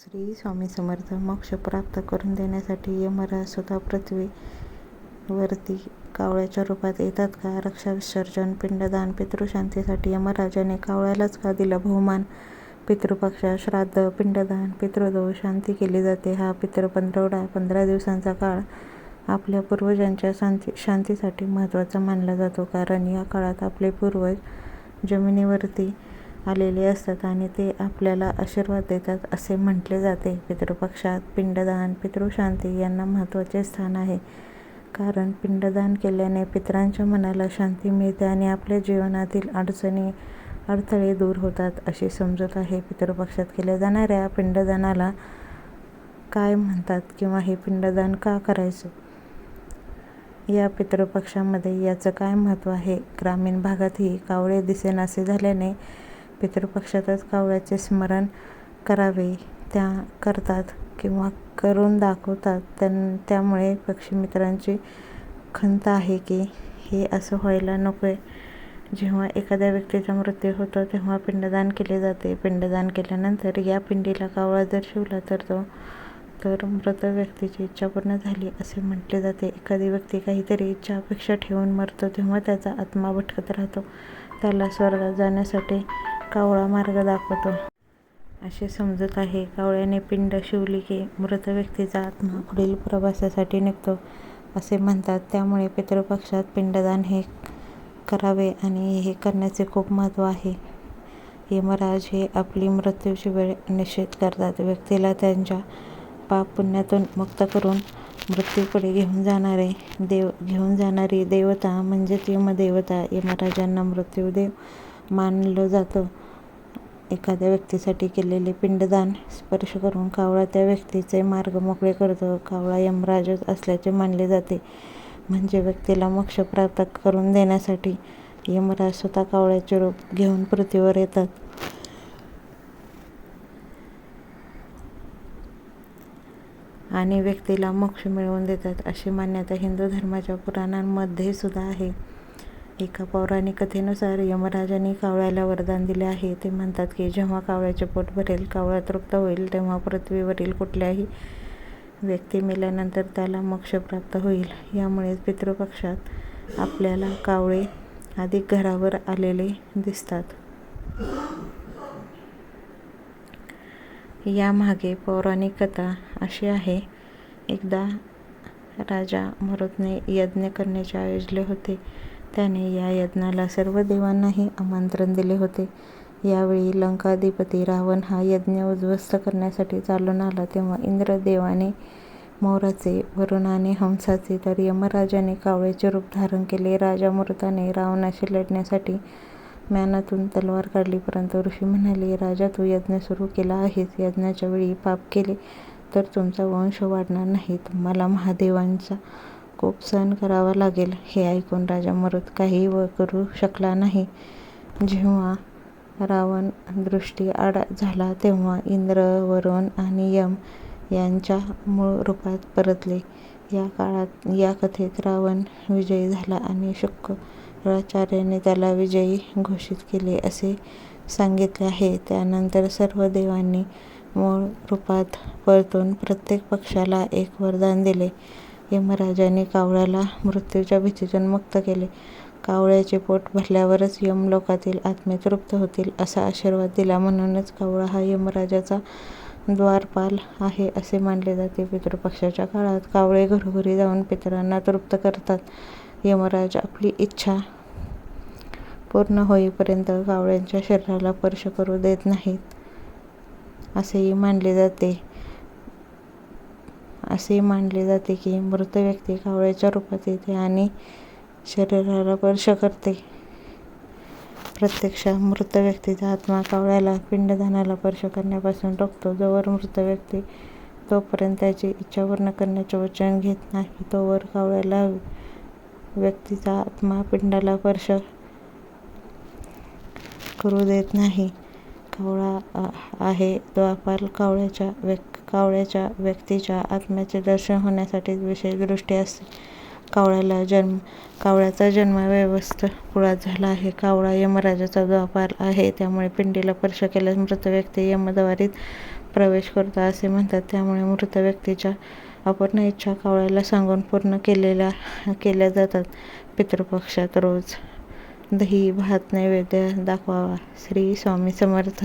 श्री स्वामी समर्थ मोक्ष प्राप्त करून देण्यासाठी यमराज सुद्धा पृथ्वीवरती कावळ्याच्या रूपात येतात का? रक्षा विसर्जन पिंडदान पितृशांतीसाठी यमराजाने कावळ्यालाच का दिला बहुमान? पितृपक्षा श्राद्ध, पिंडदान, पितृदोष शांती केली जाते. हा पितृपंधरवडा पंधरा दिवसांचा काळ आपल्या पूर्वजांच्या शांती शांतीसाठी महत्त्वाचा मानला जातो. कारण या काळात आपले पूर्वज जमिनीवरती आलेले असतात आणि ते आपल्याला आशीर्वाद देतात असे म्हटले जाते. पितृपक्षात पिंडदान, पितृशांती यांना महत्त्वाचे स्थान आहे. कारण पिंडदान केल्याने पितरांच्या मनाला शांती मिळते आणि आपल्या जीवनातील अडचणी, अडथळे दूर होतात अशी समजूत आहे. पितृपक्षात केल्या जाणाऱ्या पिंडदानाला काय म्हणतात किंवा हे पिंडदान का करायचं या पितृपक्षामध्ये याचं काय महत्त्व आहे? ग्रामीण भागातही कावळे दिसेनासे झाल्याने पितृपक्षातच कावळ्याचे स्मरण करावे त्या करतात किंवा करून दाखवतात. त्यामुळे पक्षीमित्रांची खंत आहे की हे असं व्हायला नकोय. जेव्हा एखाद्या व्यक्तीचा मृत्यू होतो तेव्हा पिंडदान केले जाते. पिंडदान केल्यानंतर या पिंडीला कावळा जर शिवला तर तो तर मृत व्यक्तीची इच्छा पूर्ण झाली असे म्हटले जाते. एखादी व्यक्ती काहीतरी इच्छा अपेक्षा ठेवून मरतो तेव्हा त्याचा आत्मा भटकत राहतो. त्याला स्वर्गात जाण्यासाठी कावळा मार्ग दाखवतो. अशी समजूत आहे. कावळ्याने पिंड शिवली की मृत व्यक्तीचा आत्मा पुढील प्रवासासाठी निघतो असे म्हणतात. त्यामुळे पितृपक्षात पिंडदान हे करावे आणि हे करण्याचे खूप महत्त्व आहे. यमराज हे आपली मृत्यूची वेळ निश्चित करतात. व्यक्तीला त्यांच्या पाप-पुण्यातून मुक्त करून मृत्यूकडे घेऊन जाणारे देव घेऊन जाणारी देवता म्हणजेच यमदेवता. यमराजांना मृत्यूदेव मानलं जातं. एखाद्या व्यक्तीसाठी केलेले पिंडदान स्पर्श करून कावळा त्या व्यक्तीचे मार्ग मोकळे करतो. कावळा यमराजच असल्याचे मानले जाते. म्हणजे व्यक्तीला मोक्ष प्राप्त करून देण्यासाठी यमराज स्वतः कावळ्याचे रूप घेऊन पृथ्वीवर येतात. आणि व्यक्तीला मोक्ष मिळवून देतात अशी मान्यता हिंदू धर्माच्या पुराणांमध्ये सुद्धा आहे. एका पौराणिक कथेनुसार यमराजांनी कावळ्याला वरदान दिले आहे. ते म्हणतात की जेव्हा कावळ्याचे पोट भरेल, कावळा तृप्त होईल तेव्हा पृथ्वीवरील कुठल्याही व्यक्ती मेल्यानंतर त्याला मोक्ष प्राप्त होईल. यामुळेच पितृपक्षात आपल्याला कावळे अधिक घरावर आलेले दिसतात. यामागे पौराणिक कथा अशी आहे. एकदा राजा मरुतने यज्ञ करण्याचे आयोजले होते. त्याने या यज्ञाला सर्व देवांनाही आमंत्रण दिले होते. यावेळी लंकाधिपती रावण हा यज्ञ उद्ध्वस्त करण्यासाठी चालून आला तेव्हा इंद्रदेवाने मोराचे, वरुणाने हंसाचे तर यमराजाने कावळ्याचे रूप धारण केले. राजा मृताने रावणाशी लढण्यासाठी म्यानातून तलवार काढली परंतु ऋषी म्हणाले, राजा तू यज्ञ सुरू केला आहेस. यज्ञाच्या वेळी पाप केले तर तुमचा वंश वाढणार नाही. तुम्हाला महादेवांचा खूप सहन करावा लागेल. हे ऐकून राजा मरुत व करू शकला नाही. जेव्हा रावण दृष्टी आड झाला तेव्हा इंद्र, वरुण आणि यम यांच्या मूळ रूपात परतले. या काळात या कथेत रावण विजयी झाला आणि शुक्राचार्याने त्याला विजयी घोषित केले असे सांगितले आहे. त्यानंतर सर्व देवांनी मूळ रूपात परतून प्रत्येक पक्षाला एक वरदान दिले. यमराजाने कावळ्याला मृत्यूच्या भीतीतून मुक्त केले. कावळ्याचे पोट भरल्यावरच यमलोकातील आत्मे तृप्त होतील असा आशीर्वाद दिला. म्हणूनच कावळा हा यमराजाचा द्वारपाल आहे असे मानले जाते. पितृपक्षाच्या काळात कावळे घरोघरी जाऊन पितरांना तृप्त करतात. यमराज आपली इच्छा पूर्ण होईपर्यंत कावळ्यांच्या शरीराला स्पर्श करू देत नाहीत असेही मानले जाते. असे मानले जाते की मृत व्यक्ती कावळ्याच्या रूपात येते आणि शरीराला स्पर्श करते. प्रत्यक्षात मृत व्यक्तीचा आत्मा कावळ्याला पिंडदानाला स्पर्श करण्यापासून रोखतो. जोवर मृत व्यक्ती तोपर्यंत त्याची इच्छा पूर्ण करण्याचे वचन घेत नाही तोवर कावळ्याला व्यक्तीचा आत्मा पिंडाला स्पर्श करू देत नाही. कावळा आहे द्वारपाल कावळ्याच्या कावळ्याच्या व्यक्तीच्या आत्म्याचे दर्शन होण्यासाठी विशेष दृष्टी असते. कावळ्याचा जन्म वैवस्वत कुळात झाला आहे. कावळा यमराजाचा द्वापार आहे. त्यामुळे पिंडीला स्पर्श केल्यास मृत व्यक्ती यमद्वारीत प्रवेश करतो असे म्हणतात त्यामुळे मृत व्यक्तीच्या अपूर्ण इच्छा कावळ्याला सांगून पूर्ण केलेल्या केल्या जातात पितृपक्षात रोज दही भात नैवेद्य दाखवावा श्री स्वामी समर्थ